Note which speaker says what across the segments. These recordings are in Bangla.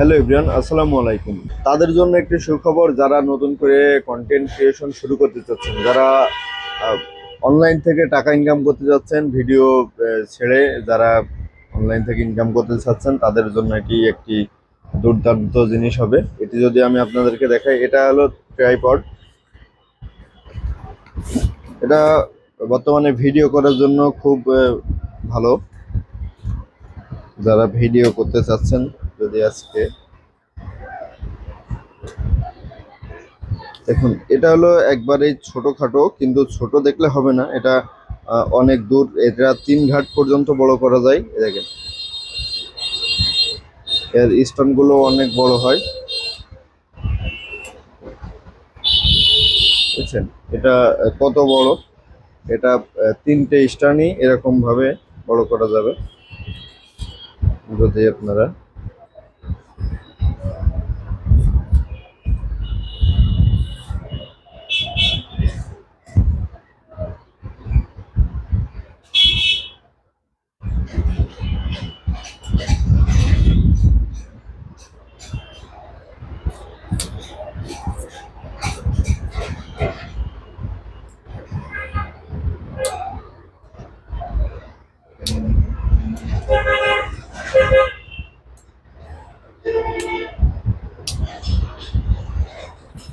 Speaker 1: হ্যালো এভরিওয়ান, আসসালামু আলাইকুম। তাদের জন্য একটি সুখবর, যারা নতুন করে কন্টেন্ট ক্রিয়েশন শুরু করতে চাচ্ছেন, যারা অনলাইন থেকে টাকা ইনকাম করতে যাচ্ছেন ভিডিও ছেড়ে যারা অনলাইন থেকে ইনকাম করতে চাচ্ছেন, তাদের জন্য এটি একটি দুর্দান্ত জিনিস হবে। এটি যদি আমি আপনাদেরকে দেখাই, এটা হলো ট্রাইপড এটা বর্তমানে ভিডিও করার জন্য খুব ভালো। যারা ভিডিও করতে চাচ্ছেন যদি আজকে দেখুন, এটা হলো একবারেই ছোটখাটো, কিন্তু ছোট দেখলে হবে না। এটা অনেক দূর, এটা তিন ঘাট পর্যন্ত বড় করা যায়। দেখেন। এর স্টোনগুলো অনেক বড় হয়। বুঝছেন? এটা কত বড়? এটা তিনটে স্টানই এরকম ভাবে বড় করা যাবে। যদি আপনারা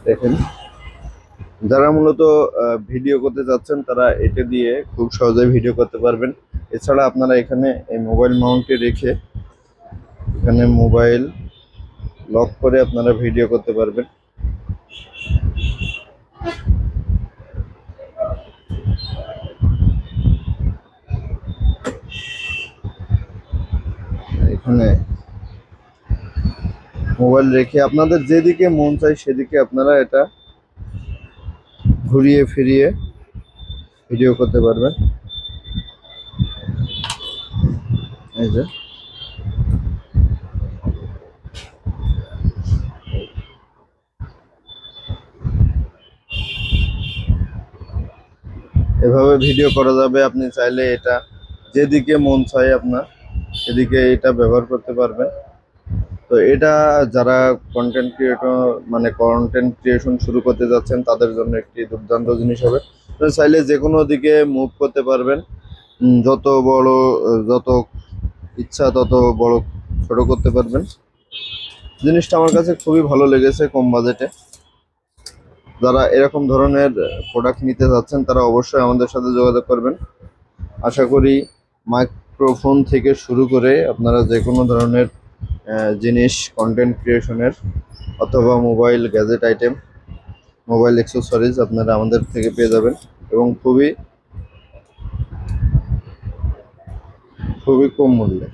Speaker 1: দেখেন। যারা মূলত ভিডিও করতে যাচ্ছেন, তারা এটা দিয়ে খুব সহজে ভিডিও করতে পারবেন। এছাড়া আপনারা এখানে এই মোবাইল মাউন্টে রেখে এখানে মোবাইল লক করে আপনারা ভিডিও করতে পারবেন। এখানে মোবাইল রেখে আপনাদের যেদিকে মন চাই সেদিকে আপনারা এটা ঘুরিয়ে ফিরিয়ে ভিডিও করতে পারবেন। এই যে। এভাবে ভিডিও করা যাবে, আপনি চাইলে এটা যেদিকে মন চাই আপনার, সেদিকে এটা ব্যবহার করতে পারবেন। তো এটা যারা কন্টেন্ট ক্রিয়েটর মানে কন্টেন্ট ক্রিয়েশন শুরু করতে যাচ্ছেন, তাদের জন্য একটি দুর্দান্ত জিনিস হবে। চাইলে যে কোনো দিকে মুভ করতে পারবেন। যত বড়, যত ইচ্ছা তত বড় ছোট করতে পারবেন। জিনিসটা আমার কাছে খুবই ভালো লেগেছে কম বাজেটে। যারা এরকম ধরনের প্রোডাক্ট নিতে যাচ্ছেন, তারা অবশ্যই আমাদের সাথে যোগাযোগ করবেন। আশা করি মাইক্রোফোন থেকে শুরু করে আপনারা যে কোনো ধরনের জিনিস কন্টেন্ট ক্রিয়েশনের অথবা mobile gadget item mobile accessories আপনারা আমাদের থেকে পেয়ে যাবেন এবং খুবই খুবই কম মূল্যে।